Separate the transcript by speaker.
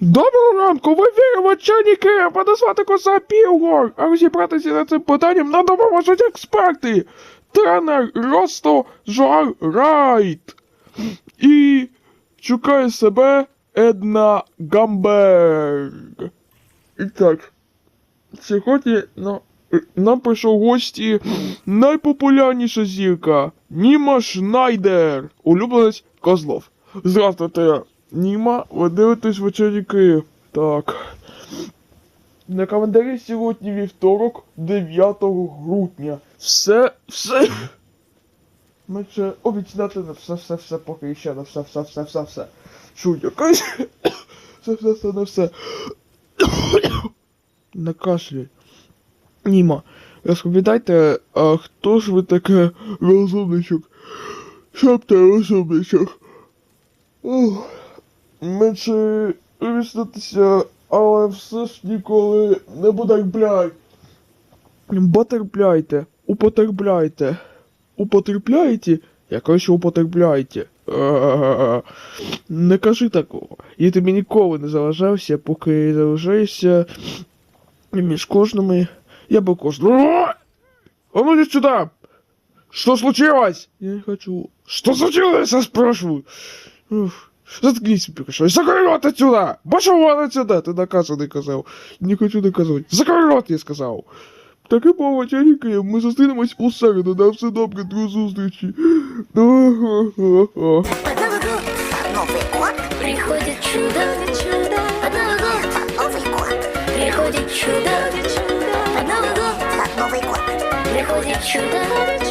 Speaker 1: Доброго ранку, віримо чайники, мене звати Коса Півгор, а розібратися над цим питанням нам допоможуть експерти. Тренер Росто Жоар Райт. І шукає себе Една Гамберг. І так, сьогодні ну, нам прийшов в гості найпопулярніша зірка Німа Шнайдер, улюбленець Козлов. Здравствуйте, Німа, ви дивитесь вечері Київ. Так. На календарі сьогодні вівторок, 9 грудня. Все, все. Ми ще обіцяти на все, все, все, поки ще на все, все, все, все, все. Чу, якось. Все, все, все, на все. На кашлі. Німа, розповідайте, а хто ж ви таке розумничок? Щоб ти розумничок? Ух, менше віснитися, але все ж ніколи не потерплять. Потерпляйте, употерпляйте. Употерпляєте? Я кажу, употерпляйте. Не кажи такого. Я тобі ніколи не залишався, поки залишаєшся між кожними. Я бы кожного... А ну иди сюда! Что случилось? Я не хочу. Что случилось, я спрашиваю? Уф. Заткнись, Пикашо. Закрой рот отсюда! Пошел вон отсюда! Ты наказанный казав. Не хочу наказывать. Закрой рот, я сказав. Так і мова, Чаріка, ми зустрінемось у середу, на все добре, до зустрічі. Ага.
Speaker 2: Новый год,
Speaker 3: Приходит чудо, чудо, под Новый год,
Speaker 2: под Новый год,
Speaker 3: приходит чудо, под Новый год,
Speaker 2: под Новый год,
Speaker 3: приходит чудо, приходит чудо,